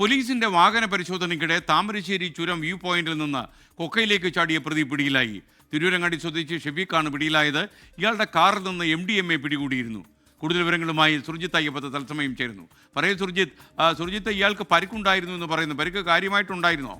പോലീസിന്റെ വാഹന പരിശോധനയ്ക്കിടെ താമരശ്ശേരി ചുരം വ്യൂ പോയിന്റിൽ നിന്ന് കൊക്കയിലേക്ക് ചാടിയ പ്രതി പിടിയിലായി. തിരൂരങ്ങാടി സ്വദേശി ഷെഫീഖാണ് പിടിയിലായത്. ഇയാളുടെ കാറിൽ നിന്ന് എം ഡി എം എ പിടികൂടിയിരുന്നു. കൂടുതൽ വിവരങ്ങളുമായി സുർജിത്ത് അയ്യപ്പത്ത് തത്സമയം ചേരുന്നു. പറയൂ സുർജിത്ത് സുർജിത്ത് ഇയാൾക്ക് പരിക്കുണ്ടായിരുന്നു എന്ന് പറയുന്നു. പരിക്ക് കാര്യമായിട്ടുണ്ടായിരുന്നോ?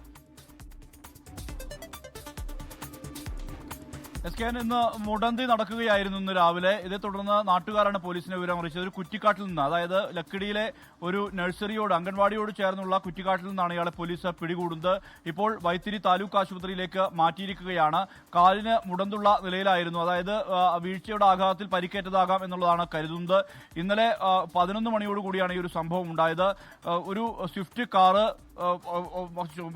എസ് കെ ഇന്ന് മുടന്തി നടക്കുകയായിരുന്നു ഇന്ന് രാവിലെ. ഇതേ തുടർന്ന് നാട്ടുകാരാണ് പോലീസിനെ വിവരം അറിയിച്ചത്. ഒരു കുറ്റിക്കാട്ടിൽ നിന്ന് അതായത് ലക്കിടിയിലെ ഒരു നഴ്സറിയോട് അംഗൻവാടിയോട് ചേർന്നുള്ള കുറ്റിക്കാട്ടിൽ നിന്നാണ് ഇയാളെ പോലീസ് പിടികൂടുന്നത്. ഇപ്പോൾ വൈത്തിരി താലൂക്ക് ആശുപത്രിയിലേക്ക് മാറ്റിയിരിക്കുകയാണ്. കാലിന് മുടന്തുള്ള നിലയിലായിരുന്നു. അതായത് വീഴ്ചയുടെ ആഘാതത്തിൽ പരിക്കേറ്റതാകാം എന്നുള്ളതാണ് കരുതുന്നത്. ഇന്നലെ പതിനൊന്ന് മണിയോടുകൂടിയാണ് ഈ ഒരു സംഭവം ഉണ്ടായത്. ഒരു സ്വിഫ്റ്റ് കാറ്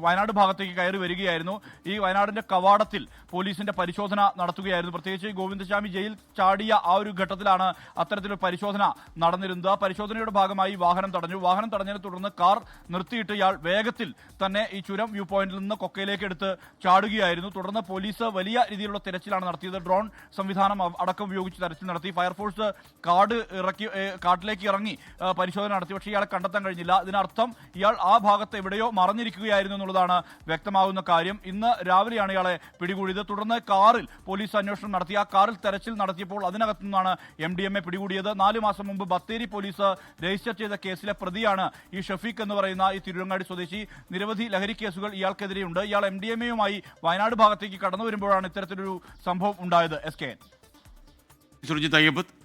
വയനാട് ഭാഗത്തേക്ക് കയറി വരികയായിരുന്നു. ഈ വയനാടിന്റെ കവാടത്തിൽ പോലീസിന്റെ പരിശോധന നടത്തുകയായിരുന്നു. പ്രത്യേകിച്ച് ഗോവിന്ദസ്വാമി ജയിൽ ചാടിയ ആ ഒരു ഘട്ടത്തിലാണ് അത്തരത്തിലൊരു പരിശോധന നടന്നിരുന്നത്. ആ പരിശോധനയുടെ ഭാഗമായി വാഹനം തടഞ്ഞു. വാഹനം തടഞ്ഞതിനെ തുടർന്ന് കാർ നിർത്തിയിട്ട് ഇയാൾ വേഗത്തിൽ തന്നെ ഈ ചുരം വ്യൂ പോയിന്റിൽ നിന്ന് കൊക്കയിലേക്ക് എടുത്ത് ചാടുകയായിരുന്നു. തുടർന്ന് പോലീസ് വലിയ രീതിയിലുള്ള തിരച്ചിലാണ് നടത്തിയത്. ഡ്രോൺ സംവിധാനം അടക്കം ഉപയോഗിച്ച് തെരച്ചിൽ നടത്തി. ഫയർഫോഴ്സ് കാട് ഇറക്കി കാട്ടിലേക്ക് ഇറങ്ങി പരിശോധന നടത്തി. പക്ഷേ ഇയാളെ കണ്ടെത്താൻ കഴിഞ്ഞില്ല. ഇതിനർത്ഥം ഇയാൾ ആ ഭാഗത്ത് എവിടെയോ മറഞ്ഞിരിക്കുകയായിരുന്നു എന്നുള്ളതാണ് വ്യക്തമാകുന്ന കാര്യം. ഇന്ന് രാവിലെയാണ് ഇയാളെ പിടികൂടിയത്. തുടർന്ന് കാറിൽ പോലീസ് അന്വേഷണം നടത്തി. ആ കാറിൽ തെരച്ചിൽ നടത്തിയപ്പോൾ അതിനകത്തു നിന്നാണ് എം ഡി എം എ പിടികൂടിയത്. നാലു മാസം മുമ്പ് ബത്തേരി പോലീസ് രജിസ്റ്റർ ചെയ്ത കേസിലെ പ്രതിയാണ് ഈ ഷഫീഖ് എന്ന് പറയുന്ന ഈ തിരുവങ്ങാടി സ്വദേശി. നിരവധി ലഹരി കേസുകൾ ഇയാൾക്കെതിരെയുണ്ട്. ഇയാൾ എം ഡി എം എയുമായി വയനാട് ഭാഗത്തേക്ക് കടന്നു വരുമ്പോഴാണ് ഇത്തരത്തിലൊരു സംഭവം ഉണ്ടായത്. S K Ayyappath